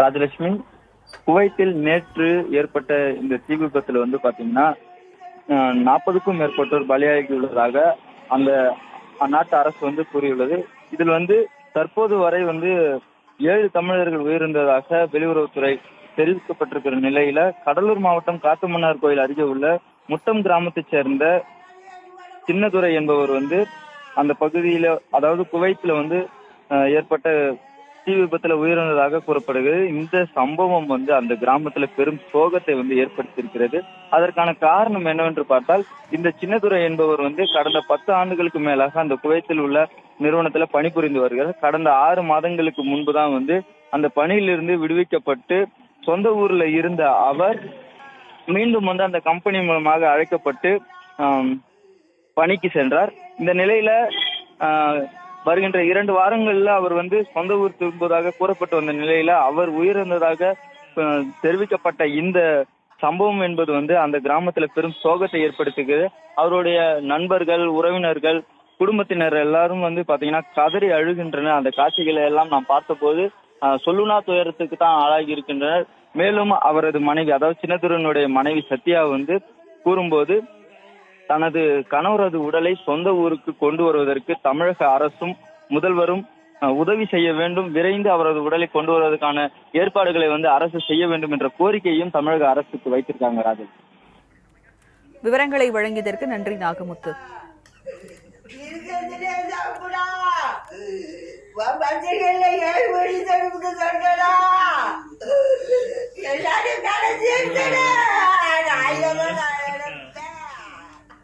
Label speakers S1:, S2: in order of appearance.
S1: ராஜலட்சுமி குவைத்தில் நேற்று ஏற்பட்ட இந்த தீ விபத்துல வந்து பாத்தீங்கன்னா நாற்பதுக்கும் மேற்பட்டோர் பலியாகி உள்ளதாக அந்த அந்நாட்டு அரசு வந்து கூறியுள்ளது. இதில் வந்து தற்போது வரை வந்து ஏழு தமிழர்கள் உயிரிழந்ததாக வெளியுறவுத்துறை தெரிவிக்கப்பட்டிருக்கிற நிலையில கடலூர் மாவட்டம் காட்டுமன்னார் கோயில் அருகே உள்ள முட்டம் கிராமத்தைச் சேர்ந்த சின்னதுரை என்பவர் வந்து அந்த பகுதியில அதாவது குவைத்துல வந்து ஏற்பட்ட தீ விபத்துல உயிரிழந்ததாக கூறப்படுகிறது. இந்த சம்பவம் வந்து அந்த கிராமத்துல பெரும் சோகத்தை வந்து ஏற்படுத்தியிருக்கிறது. அதற்கான காரணம் என்னவென்று பார்த்தால் இந்த சின்னதுரை என்பவர் வந்து கடந்த பத்து ஆண்டுகளுக்கு மேலாக அந்த குவைத்தில் உள்ள நிறுவனத்துல பணிபுரிந்து வருகிறார். கடந்த ஆறு மாதங்களுக்கு முன்பு தான் வந்து அந்த பணியிலிருந்து விடுவிக்கப்பட்டு சொந்த ஊர்ல இருந்த அவர் மீண்டும் வந்து அந்த கம்பெனி மூலமாக அழைக்கப்பட்டு பணிக்கு சென்றார். இந்த நிலையில ஆஹ், வருகின்ற இரண்டு வாரங்கள்ல அவர் வந்து சொந்த ஊர் திரும்புவதாக கூறப்பட்டு வந்த நிலையில அவர் உயிரிழந்ததாக தெரிவிக்கப்பட்ட இந்த சம்பவம் என்பது வந்து அந்த கிராமத்துல பெரும் சோகத்தை ஏற்படுத்துகிறது. அவருடைய நண்பர்கள் உறவினர்கள் குடும்பத்தினர் எல்லாரும் வந்து பாத்தீங்கன்னா கதறி அழுகின்றனர். அந்த காட்சிகளை எல்லாம் நாம் பார்த்தபோது சொல்லுனா துயரத்துக்கு தான் ஆளாகி இருக்கின்றனர் மேலும் அவரது மனைவி அதாவது சின்னதுரனுடைய மனைவி சத்யா வந்து கூறும்போது தனது கணவரது உடலை சொந்த ஊருக்கு கொண்டு வருவதற்கு தமிழக அரசும் முதல்வரும் அஹ், உதவி செய்ய வேண்டும் விரைந்து அவரது உடலை கொண்டு வருவதற்கான ஏற்பாடுகளை வந்து அரசு செய்ய வேண்டும் என்ற கோரிக்கையும் தமிழக அரசுக்கு வைத்திருக்காங்க ராஜன்
S2: விவரங்களை வழங்கியதற்கு நன்றி நாகமுத்து.
S3: ஏழு மணி